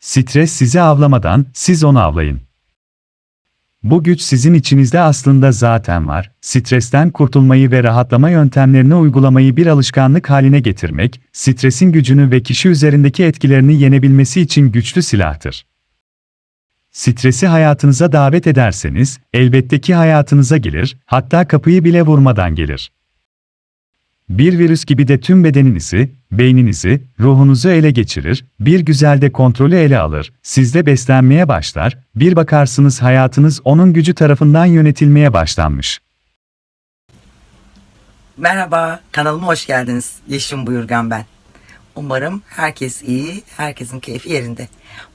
Stres sizi avlamadan, siz onu avlayın. Bu güç sizin içinizde aslında zaten var. Stresten kurtulmayı ve rahatlama yöntemlerini uygulamayı bir alışkanlık haline getirmek, stresin gücünü ve kişi üzerindeki etkilerini yenebilmesi için güçlü silahtır. Stresi hayatınıza davet ederseniz, elbette ki hayatınıza gelir, hatta kapıyı bile vurmadan gelir. Bir virüs gibi de tüm bedeninizi, beyninizi, ruhunuzu ele geçirir, bir güzel de kontrolü ele alır, sizde beslenmeye başlar, bir bakarsınız hayatınız onun gücü tarafından yönetilmeye başlanmış. Merhaba, kanalıma hoş geldiniz. Yeşim Buyurgan ben. Umarım herkes iyi, herkesin keyfi yerinde.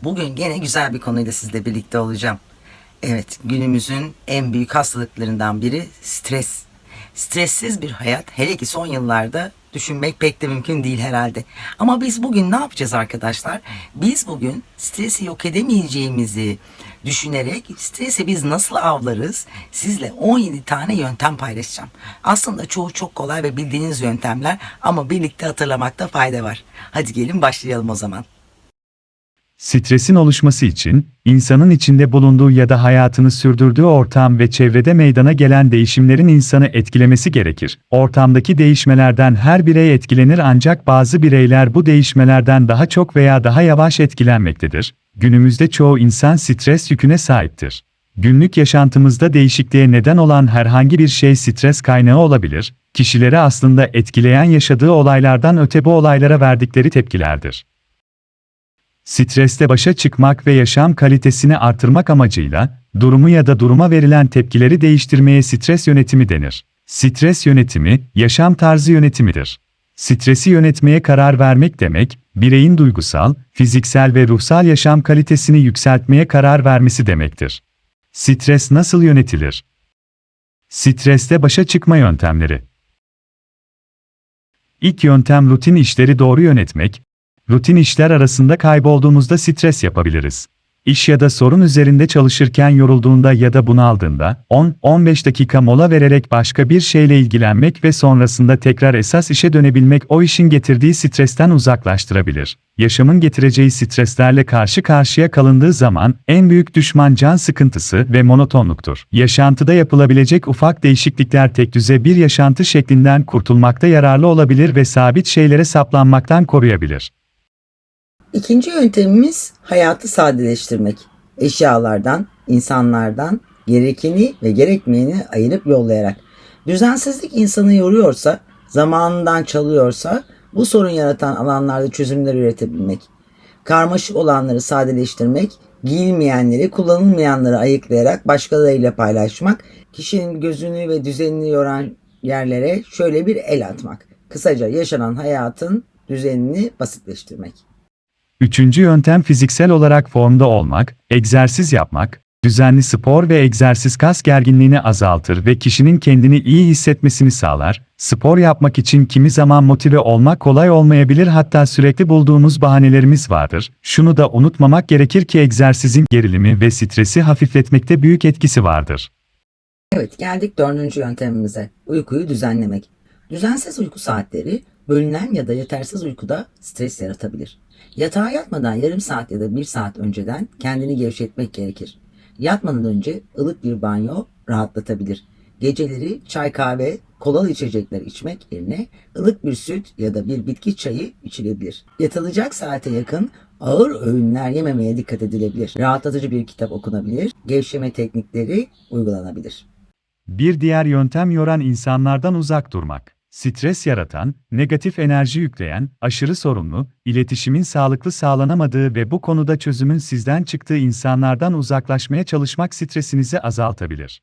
Bugün gene güzel bir konuyla sizle birlikte olacağım. Evet, günümüzün en büyük hastalıklarından biri stres. Stressiz bir hayat hele ki son yıllarda düşünmek pek de mümkün değil herhalde. Ama biz bugün ne yapacağız arkadaşlar? Biz bugün stresi yok edemeyeceğimizi düşünerek stresi biz nasıl avlarız? Sizle 17 tane yöntem paylaşacağım. Aslında çoğu çok kolay ve bildiğiniz yöntemler ama birlikte hatırlamakta fayda var. Hadi gelin başlayalım o zaman. Stresin oluşması için, insanın içinde bulunduğu ya da hayatını sürdürdüğü ortam ve çevrede meydana gelen değişimlerin insanı etkilemesi gerekir. Ortamdaki değişmelerden her birey etkilenir ancak bazı bireyler bu değişmelerden daha çok veya daha yavaş etkilenmektedir. Günümüzde çoğu insan stres yüküne sahiptir. Günlük yaşantımızda değişikliğe neden olan herhangi bir şey stres kaynağı olabilir, kişileri aslında etkileyen yaşadığı olaylardan öte bu olaylara verdikleri tepkilerdir. Stresle başa çıkmak ve yaşam kalitesini artırmak amacıyla, durumu ya da duruma verilen tepkileri değiştirmeye stres yönetimi denir. Stres yönetimi, yaşam tarzı yönetimidir. Stresi yönetmeye karar vermek demek, bireyin duygusal, fiziksel ve ruhsal yaşam kalitesini yükseltmeye karar vermesi demektir. Stres nasıl yönetilir? Stresle başa çıkma yöntemleri. İlk yöntem rutin işleri doğru yönetmek, Rutin işler arasında kaybolduğumuzda stres yapabiliriz. İş ya da sorun üzerinde çalışırken yorulduğunda ya da bunaldığında 10-15 dakika mola vererek başka bir şeyle ilgilenmek ve sonrasında tekrar esas işe dönebilmek o işin getirdiği stresten uzaklaştırabilir. Yaşamın getireceği streslerle karşı karşıya kalındığı zaman en büyük düşman can sıkıntısı ve monotonluktur. Yaşantıda yapılabilecek ufak değişiklikler tekdüze bir yaşantı şeklinden kurtulmakta yararlı olabilir ve sabit şeylere saplanmaktan koruyabilir. İkinci yöntemimiz hayatı sadeleştirmek. Eşyalardan, insanlardan gerekeni ve gerekmeyeni ayırıp yollayarak. Düzensizlik insanı yoruyorsa, zamanından çalıyorsa bu sorun yaratan alanlarda çözümler üretebilmek. Karmaşık olanları sadeleştirmek, giyilmeyenleri, kullanılmayanları ayıklayarak başkalarıyla paylaşmak, kişinin gözünü ve düzenini yoran yerlere şöyle bir el atmak. Kısaca yaşanan hayatın düzenini basitleştirmek. Üçüncü yöntem fiziksel olarak formda olmak, egzersiz yapmak, düzenli spor ve egzersiz kas gerginliğini azaltır ve kişinin kendini iyi hissetmesini sağlar. Spor yapmak için kimi zaman motive olmak kolay olmayabilir hatta sürekli bulduğumuz bahanelerimiz vardır. Şunu da unutmamak gerekir ki egzersizin gerilimi ve stresi hafifletmekte büyük etkisi vardır. Evet geldik dördüncü yöntemimize. Uykuyu düzenlemek. Düzensiz uyku saatleri bölünen ya da yetersiz uykuda stres yaratabilir. Yatağa yatmadan yarım saat ya da bir saat önceden kendini gevşetmek gerekir. Yatmadan önce ılık bir banyo rahatlatabilir. Geceleri çay kahve, kolalı içecekler içmek yerine ılık bir süt ya da bir bitki çayı içilebilir. Yatılacak saate yakın ağır öğünler yememeye dikkat edilebilir. Rahatlatıcı bir kitap okunabilir, gevşeme teknikleri uygulanabilir. Bir diğer yöntem yoran insanlardan uzak durmak. Stres yaratan, negatif enerji yükleyen, aşırı sorumlu, iletişimin sağlıklı sağlanamadığı ve bu konuda çözümün sizden çıktığı insanlardan uzaklaşmaya çalışmak stresinizi azaltabilir.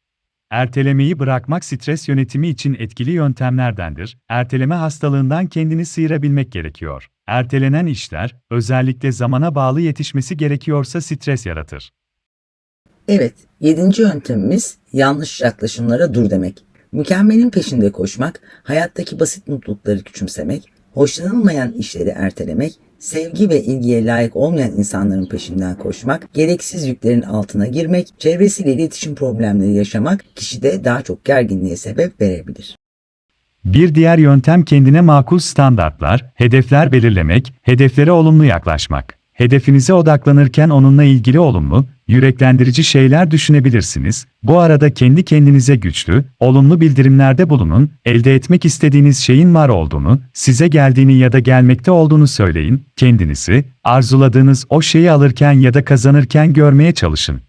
Ertelemeyi bırakmak stres yönetimi için etkili yöntemlerdendir. Erteleme hastalığından kendini sıyırabilmek gerekiyor. Ertelenen işler, özellikle zamana bağlı yetişmesi gerekiyorsa stres yaratır. Evet, yedinci yöntemimiz yanlış yaklaşımlara dur demek. Mükemmelin peşinde koşmak, hayattaki basit mutlulukları küçümsemek, hoşlanılmayan işleri ertelemek, sevgi ve ilgiye layık olmayan insanların peşinden koşmak, gereksiz yüklerin altına girmek, çevresiyle iletişim problemleri yaşamak kişide daha çok gerginliğe sebep verebilir. Bir diğer yöntem kendine makul standartlar, hedefler belirlemek, hedeflere olumlu yaklaşmak. Hedefinize odaklanırken onunla ilgili olumlu, yüreklendirici şeyler düşünebilirsiniz. Bu arada kendi kendinize güçlü, olumlu bildirimlerde bulunun, elde etmek istediğiniz şeyin var olduğunu, size geldiğini ya da gelmekte olduğunu söyleyin, kendinizi, arzuladığınız o şeyi alırken ya da kazanırken görmeye çalışın.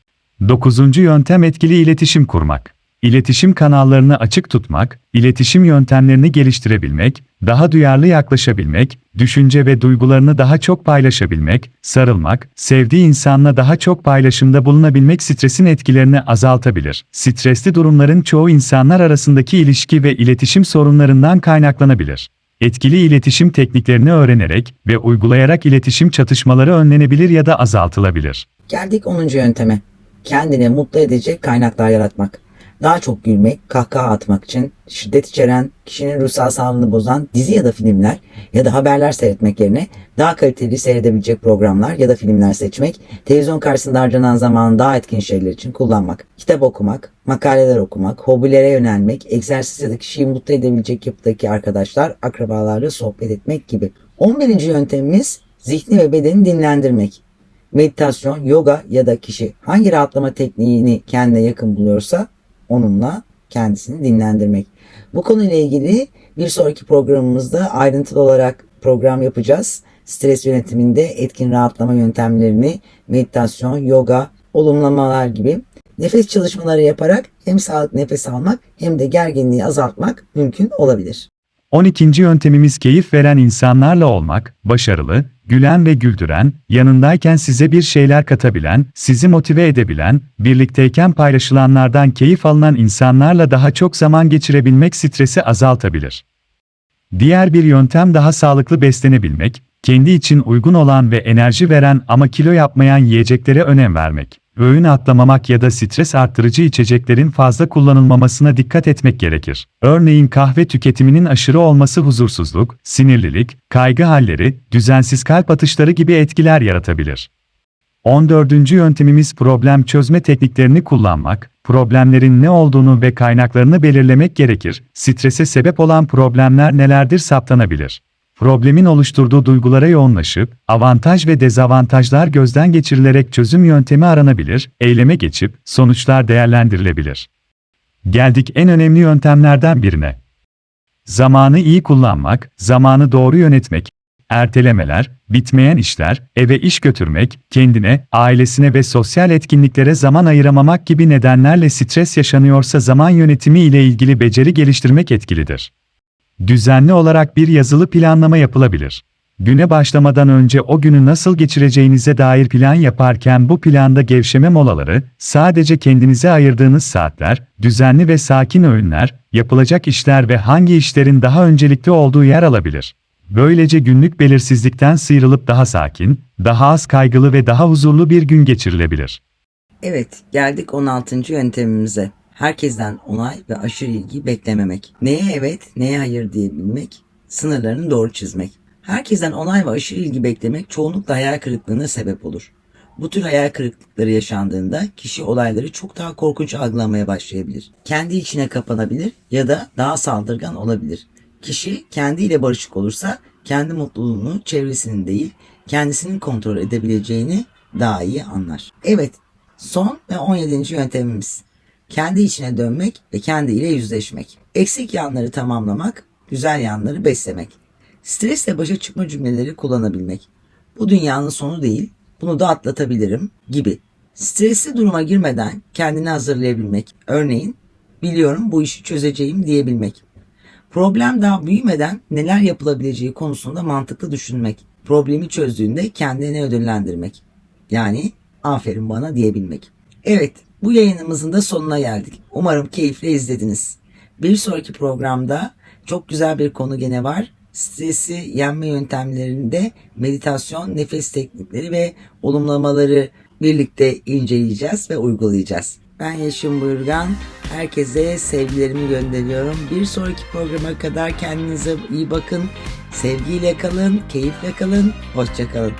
Dokuzuncu yöntem etkili iletişim kurmak. İletişim kanallarını açık tutmak, iletişim yöntemlerini geliştirebilmek, daha duyarlı yaklaşabilmek, düşünce ve duygularını daha çok paylaşabilmek, sarılmak, sevdiği insanla daha çok paylaşımda bulunabilmek stresin etkilerini azaltabilir. Stresli durumların çoğu insanlar arasındaki ilişki ve iletişim sorunlarından kaynaklanabilir. Etkili iletişim tekniklerini öğrenerek ve uygulayarak iletişim çatışmaları önlenebilir ya da azaltılabilir. Geldik 10. yönteme. Kendini mutlu edecek kaynaklar yaratmak. Daha çok gülmek, kahkaha atmak için şiddet içeren, kişinin ruhsal sağlığını bozan dizi ya da filmler ya da haberler seyretmek yerine daha kaliteli seyredebilecek programlar ya da filmler seçmek, televizyon karşısında harcanan zamanı daha etkin şeyler için kullanmak, kitap okumak, makaleler okumak, hobilere yönelmek, egzersiz ya da kişiyi mutlu edebilecek yapıdaki arkadaşlar, akrabalarla sohbet etmek gibi. 11. yöntemimiz zihni ve bedeni dinlendirmek meditasyon, yoga ya da kişi hangi rahatlama tekniğini kendine yakın buluyorsa onunla kendisini dinlendirmek. Bu konuyla ilgili bir sonraki programımızda ayrıntılı olarak program yapacağız. Stres yönetiminde etkin rahatlama yöntemlerini, meditasyon, yoga, olumlamalar gibi nefes çalışmaları yaparak hem sağlıklı nefes almak hem de gerginliği azaltmak mümkün olabilir. 12. yöntemimiz keyif veren insanlarla olmak, başarılı, gülen ve güldüren, yanındayken size bir şeyler katabilen, sizi motive edebilen, birlikteyken paylaşılanlardan keyif alınan insanlarla daha çok zaman geçirebilmek stresi azaltabilir. Diğer bir yöntem daha sağlıklı beslenebilmek, kendi için uygun olan ve enerji veren ama kilo yapmayan yiyeceklere önem vermek. Öğün atlamamak ya da stres arttırıcı içeceklerin fazla kullanılmamasına dikkat etmek gerekir. Örneğin kahve tüketiminin aşırı olması huzursuzluk, sinirlilik, kaygı halleri, düzensiz kalp atışları gibi etkiler yaratabilir. 14. yöntemimiz problem çözme tekniklerini kullanmak, problemlerin ne olduğunu ve kaynaklarını belirlemek gerekir. Strese sebep olan problemler nelerdir saptanabilir. Problemin oluşturduğu duygulara yoğunlaşıp, avantaj ve dezavantajlar gözden geçirilerek çözüm yöntemi aranabilir, eyleme geçip, sonuçlar değerlendirilebilir. Geldik en önemli yöntemlerden birine. Zamanı iyi kullanmak, zamanı doğru yönetmek, ertelemeler, bitmeyen işler, eve iş götürmek, kendine, ailesine ve sosyal etkinliklere zaman ayıramamak gibi nedenlerle stres yaşanıyorsa zaman yönetimi ile ilgili beceri geliştirmek etkilidir. Düzenli olarak bir yazılı planlama yapılabilir. Güne başlamadan önce o günü nasıl geçireceğinize dair plan yaparken bu planda gevşeme molaları, sadece kendinize ayırdığınız saatler, düzenli ve sakin öğünler, yapılacak işler ve hangi işlerin daha öncelikli olduğu yer alabilir. Böylece günlük belirsizlikten sıyrılıp daha sakin, daha az kaygılı ve daha huzurlu bir gün geçirilebilir. Evet, geldik 16. yöntemimize. Herkesten onay ve aşırı ilgi beklememek. Neye evet, neye hayır diyebilmek, sınırlarını doğru çizmek. Herkesten onay ve aşırı ilgi beklemek çoğunlukla hayal kırıklığına sebep olur. Bu tür hayal kırıklıkları yaşandığında kişi olayları çok daha korkunç algılamaya başlayabilir. Kendi içine kapanabilir ya da daha saldırgan olabilir. Kişi kendiyle barışık olursa kendi mutluluğunu çevresinin değil, kendisinin kontrol edebileceğini daha iyi anlar. Evet, son ve 17. yöntemimiz. Kendi içine dönmek ve kendiyle yüzleşmek. Eksik yanları tamamlamak, güzel yanları beslemek. Stresle başa çıkma cümleleri kullanabilmek. Bu dünyanın sonu değil, bunu da atlatabilirim gibi. Stresli duruma girmeden kendini hazırlayabilmek. Örneğin, biliyorum bu işi çözeceğim diyebilmek. Problem daha büyümeden neler yapılabileceği konusunda mantıklı düşünmek. Problemi çözdüğünde kendini ödüllendirmek. Yani aferin bana diyebilmek. Evet, bu yayınımızın da sonuna geldik. Umarım keyifle izlediniz. Bir sonraki programda çok güzel bir konu gene var. Stresi yenme yöntemlerinde meditasyon, nefes teknikleri ve olumlamaları birlikte inceleyeceğiz ve uygulayacağız. Ben Yeşim Buyurgan. Herkese sevgilerimi gönderiyorum. Bir sonraki programa kadar kendinize iyi bakın. Sevgiyle kalın, keyifle kalın. Hoşça kalın.